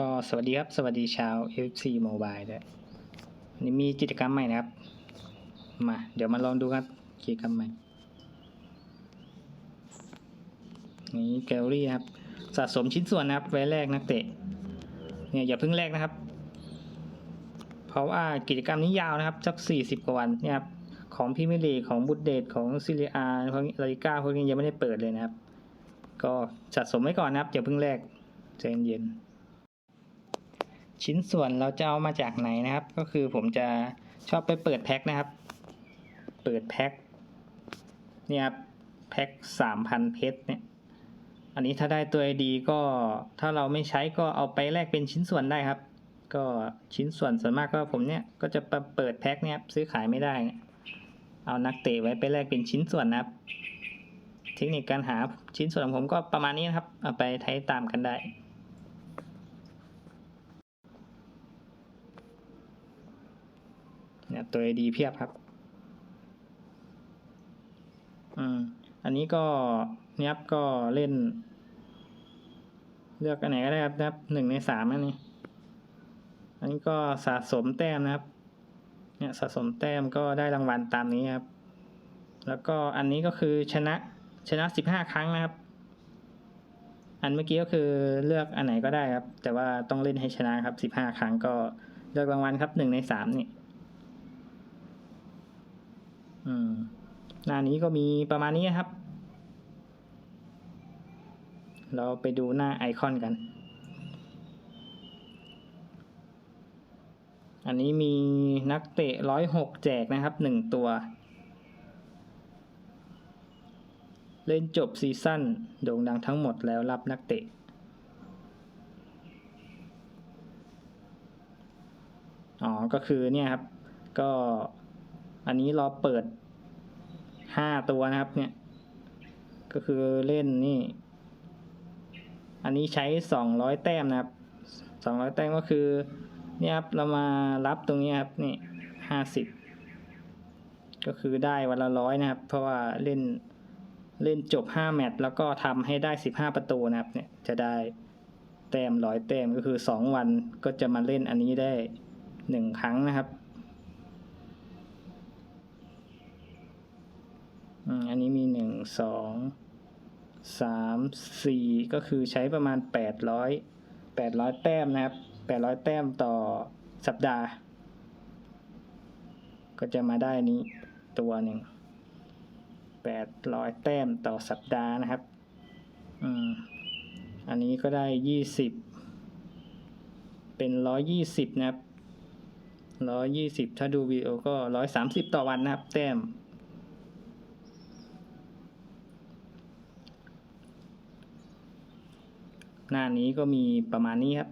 ก็สวัสดีครับ สวัสดีชาว FC Mobile ด้วยวันนี้มีกิจกรรมใหม่นะครับ มา เดี๋ยวมาลองดูครับกิจกรรมใหม่ นี่แกลเลอรี่ครับ สะสมชิ้นส่วนนะครับไว้แรกนักเตะ เนี่ยอย่าเพิ่งแรกนะครับ เพราะว่ากิจกรรมนี้ยาวนะครับสักสี่สิบกว่าวันเนี่ยครับของพรีเมียร์ลีของบุตเดตของซิเรียอาของลาลิก้าพวกนี้ยังไม่ได้เปิดเลยนะครับ ก็สะสมไว้ก่อนนะครับอย่าเพิ่งแรกใจเย็นๆ ชิ้นส่วนเราจะเอามาจากไหนนะครับ ก็คือผมจะชอบไปเปิดแพ็คนะครับ เปิดแพ็คเนี่ยครับแพ็คสามพันเพชรเนี่ย อันนี้ถ้าได้ตัวดีก็ถ้าเราไม่ใช้ก็เอาไปแลกเป็นชิ้นส่วนได้ครับ ก็ชิ้นส่วนส่วนมากก็ผมเนี่ยก็จะเปิดแพ็คเนี่ยครับซื้อขายไม่ได้เนี่ยเอานักเตะไว้ไปแลกเป็นชิ้นส่วนนะครับ เทคนิคการหาชิ้นส่วนของผมก็ประมาณนี้นะครับ เอาไปใช้ตามกันได้ เนี่ยตัวดีเพียบครับ อืม อันนี้ก็เนี่ยครับก็เล่น เลือกอันไหนก็ได้ครับนะครับหนึ่งในสามอันนี้ อันนี้ก็สะสมแต้มนะครับ เนี่ยสะสมแต้มก็ได้รางวัลตามนี้ครับ แล้วก็อันนี้ก็คือชนะชนะสิบห้าครั้งนะครับ อันเมื่อกี้ก็คือเลือกอันไหนก็ได้ครับ แต่ว่าต้องเล่นให้ชนะครับสิบห้าครั้งก็เลือกรางวัลครับหนึ่งในสามนี่ หน้านี้ก็มีประมาณนี้ครับ เราไปดูหน้าไอคอนกัน อันนี้มีนักเตะร้อยหกแจกนะครับหนึ่งตัว เล่นจบซีซั่นโด่งดังทั้งหมดแล้วรับนักเตะอ๋อ ก็คือเนี่ยครับ ก็ นนี้เราเปิดห้าตัวนะครับ เนี่ย ก็คือเล่นนี่ อันนี้ใช้สองร้อยแต้มนะครับสองร้อยแต้มก็คือเนี่ยครับเรามารับตรงนี้ครับนี่ห้าสิบก็คือได้วันละร้อยนะครับ เพราะว่าเล่นเล่นจบห้าแมตช์แล้วก็ทำให้ได้สิบห้าประตูนะครับ เนี่ยจะได้แต้มร้อยแต้มก็คือสองวันก็จะมาเล่นอันนี้ได้หนึ่งครั้งนะครับ อันนี้มีหนึ่งสองสามสี่ก็คือใช้ประมาณแปดร้อยแปดร้อยแต้มนะครับแปดร้อยแต้มต่อสัปดาห์ ก็จะมาได้นี้ตัวหนึ่งแปดร้อยแต้มต่อสัปดาห์นะครับอืมอันนี้ก็ได้ยี่สิบเป็นร้อยยี่สิบนะครับร้อยยี่สิบถ้าดูวิดีโอก็ร้อยสามสิบต่อวันนะครับ แต้ม หน้านี้ก็มีประมาณนี้ครับ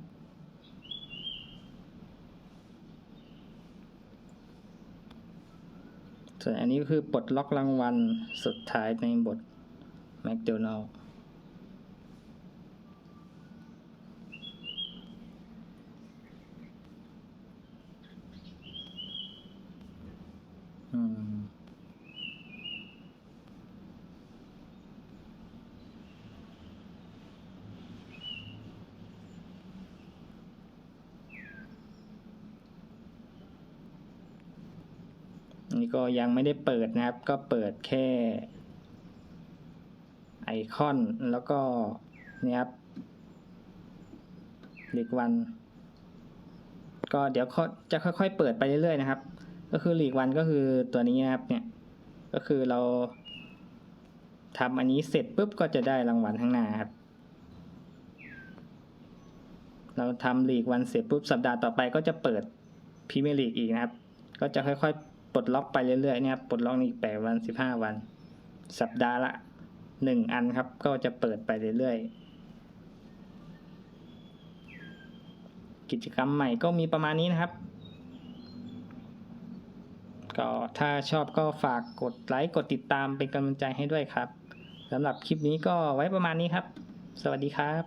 ส่วนอันนี้ก็คือปลดล็อกรางวัลสุดท้ายในบท McDonald อืมอัน นี้ก็ยังไม่ได้เปิดนะครับ ก็เปิดแค่ไอคอนแล้วก็เนี่ยครับเลีกวัน ก็เดี๋ยวเขาจะค่อยๆ เปิดไปเรื่อยๆนะครับ ก็คือหลีกวันก็คือตัวนี้นะครับเนี่ยก็คือเราทำอันนี้เสร็จปุ๊บก็จะได้รางวัลข้างหน้าครับ เราทำลีกวันเสร็จปุ๊บสัปดาห์ต่อไปก็จะเปิดพรีเมียร์ลีกอีกนะครับ ก็จะค่อยๆ ปลดล็อกไปเรื่อยๆเนี่ยครับปลดล็อกอีกแปดวันสิบห้าวัน สัปดาห์ละหนึ่งอันครับ ก็จะเปิดไปเรื่อยๆ กิจกรรมใหม่ก็มีประมาณนี้นะครับ ก็ถ้าชอบก็ฝากกดไลค์กดติดตามเป็นกำลังใจให้ด้วยครับสำหรับคลิปนี้ก็ไว้ประมาณนี้ครับ สวัสดีครับ